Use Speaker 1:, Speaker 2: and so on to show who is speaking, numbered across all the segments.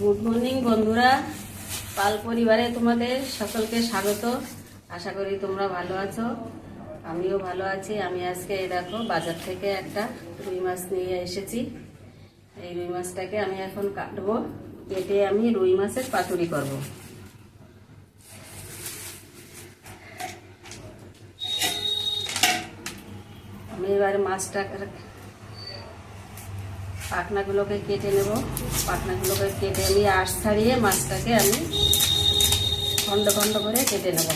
Speaker 1: Good morning বন্ধুরা। পাল পরিবারে তোমাদের সকলকে স্বাগত। আশা করি তোমরা ভালো আছো। আমিও ভালো আছি। আমি আজকে, এই দেখো, বাজার থেকে একটা রুই মাছ নিয়ে এসেছি। এই রুই মাছটাকে আমি এখন কাটবো। কেটে আমি রুই মাছের পাতুরি করব। আমি এবার মাছটা পাখনাগুলোকে কেটে নেব। পাখনাগুলোকে কেটে নিয়ে আঁশ ছাড়িয়ে মাছটাকে আমি খন্ড খন্ড করে কেটে নেব।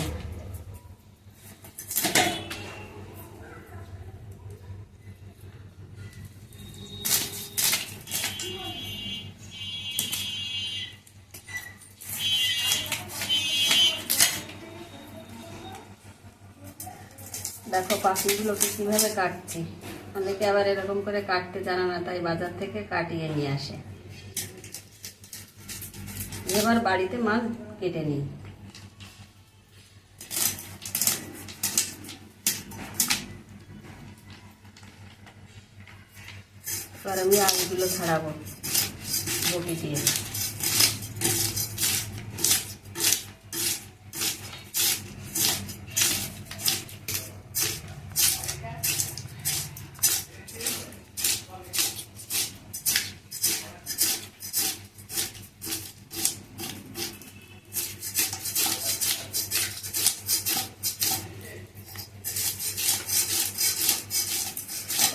Speaker 1: দেখো পাখিগুলোকে কীভাবে কাটছি। অনেকে আবার এরকম করে কাটতে জানা না, তাই বাজার থেকে কাটিয়ে নিয়ে আসে। এবার বাড়িতে মাছ কেটে নিই। আমি আলুগুলো ছাড়াবো বটি দিয়ে।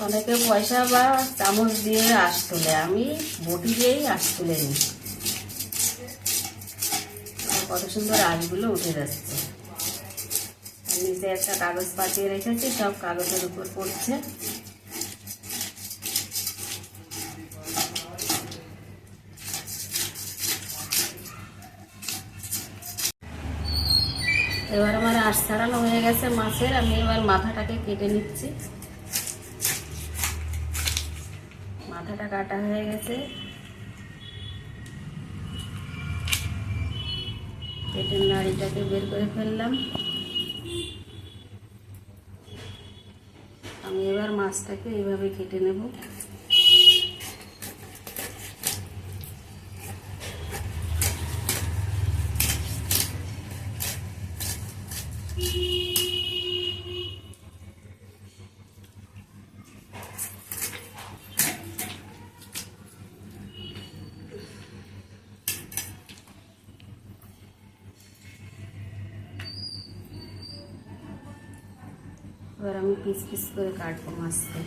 Speaker 1: অনেকে পয়সা বা চামচ দিয়ে আঁশ তোলে, আমি বটি দিয়েই আঁশ তুলে নিই। কত সুন্দর আঁশগুলো উঠে যাচ্ছে। নিচে একটা কাগজ পাতিয়ে রেখেছি, সব কাগজের উপর পড়ছে। এবার আমার আঁশ ছাড়ানো হয়ে গেছে মাছের, আমি এবার মাথাটাকে কেটে নিচ্ছি। মাথাটা কাটা হয়ে গেছে। পেটের নাড়িটাকে বের করে ফেললাম। আমি এবার মাছটাকে এইভাবে কেটে নেব। এবার আমি পিস পিস করে কাটবো মাছকে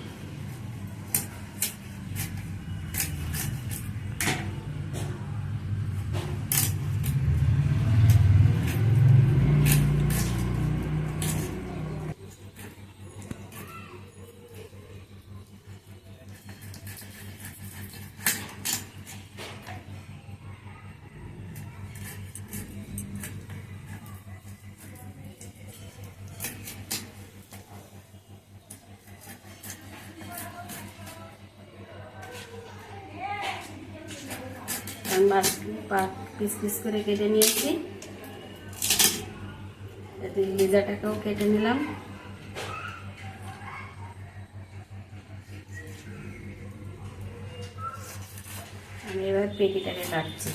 Speaker 1: আমি পিস পিস করে কেটে নিয়েছি। লেজাটাকেও কেটে নিলাম। আমি এবার পেটিটাকে কাটছি।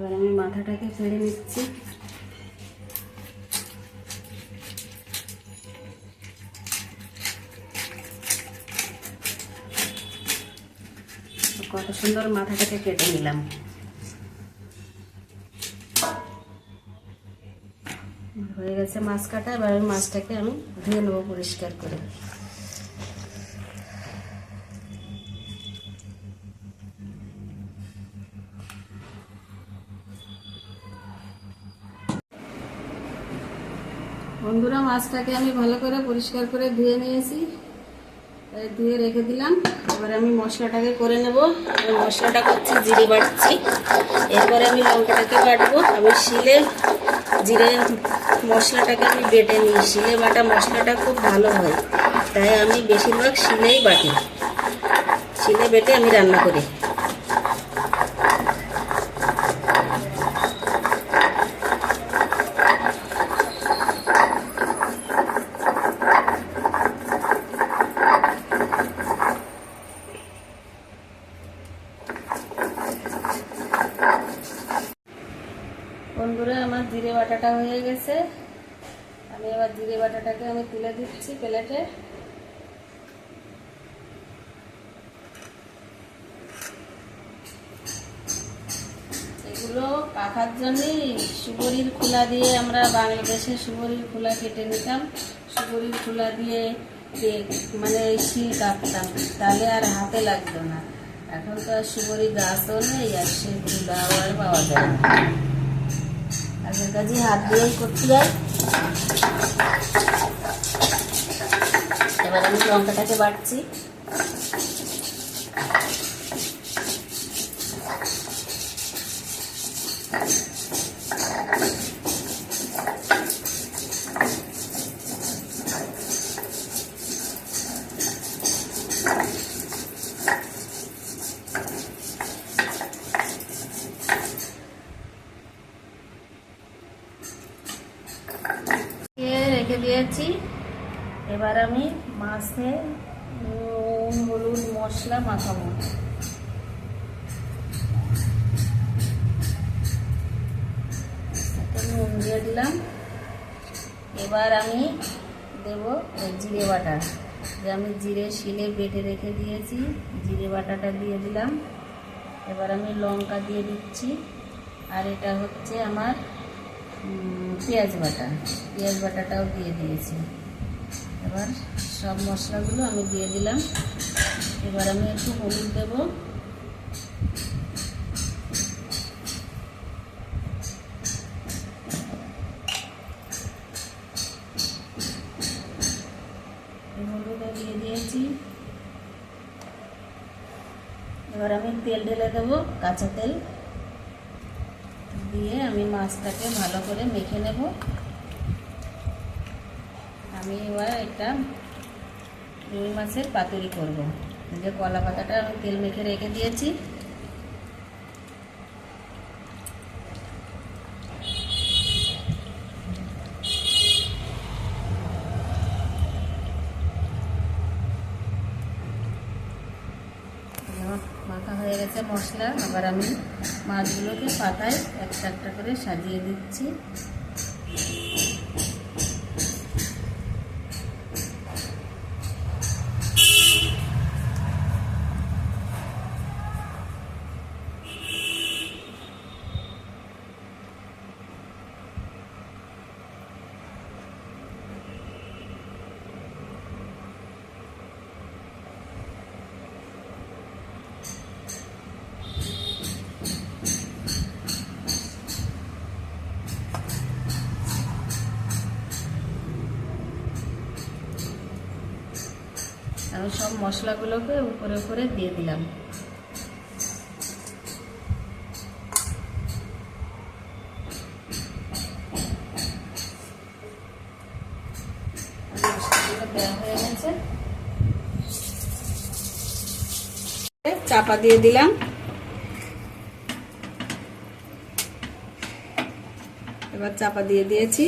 Speaker 1: এবার আমি মাথাটাকে ফেলে নিচ্ছি। কত সুন্দর মাথাটাকে কেটে নিলাম। হয়ে গেছে মাছ কাটা, এবার মাছটাকে আমি ধুয়ে নেব পরিষ্কার করে। বন্ধুরা, মাছটাকে আমি ভালো করে পরিষ্কার করে ধুয়ে নিয়েছি। ধুয়ে রেখে দিলাম। এবার আমি মশলাটাকে করে নেব। মশলাটা করছি, জিরে বাটছি। এরপরে আমি লঙ্কাটাকে বাটবো। আমি শিলে জিরে মশলাটাকে আমি বেটে নিই। শিলে বাটা মশলাটা খুব ভালো হয়। তাই আমি বেশিরভাগ শিলেই বাটি। শিলে বেটে আমি রান্না করি। বন্ধুরা আমার জিরে বাটাটা হয়ে গেছে। আমি এবার জিরে বাটাটাকে আমি তুলে দিচ্ছি প্লেটে। এগুলো পাখার জন্যই সুবরির খোলা দিয়ে আমরা বাংলাদেশে সুবরির খোলা কেটে নিতাম। সুবরির খোলা দিয়ে মানে শিল কাটতাম, তাহলে আর হাতে লাগতো না। এখন তো আর সুবরি গাছও নেই আর সে খোলাও আর পাওয়া যায় না। আগের কাজে হাত দিয়েই করতে যায় এবার আমি লঙ্কাটাকে বাটছি দিয়ে রেখে দিয়েছি এবার আমি মাছে নুন, হলুদ, মশলা মাখাবো নুন দিয়ে দিলাম। এবার আমি দেব জিরে বাটা। যে আমি জিরে শিলে বেটে রেখে দিয়েছি, জিরে বাটাটা দিয়ে দিলাম। এবার আমি লঙ্কা দিয়ে দিচ্ছি। আর এটা হচ্ছে আমার পেঁয়াজ বাটা। পেঁয়াজ বাটাটাও দিয়ে দিয়েছি। এবার সব মশলাগুলো আমি দিয়ে দিলাম। এবার আমি একটু হলুদ দেবো। হলুদও দিয়ে দিয়েছি। এবার আমি তেল ঢেলে দেবো, কাঁচা তেল। দিয়ে আমি মাছটাকে ভালো করে মেখে নেব। আমি এবার একটা রুই মাছের পাতুরি করব। যে কলা পাতাটা আমি তেল মেখে রেখে দিয়েছি। মাখা হয়ে গেছে মশলা। আবার আমি মাছগুলোকে পাতায় একটা একটা করে সাজিয়ে দিচ্ছি। আমি সব মশলাগুলোকে উপরে উপরে দিয়ে দিলাম। চাপা দিয়ে দিলাম। এবার চাপা দিয়ে দিয়েছি।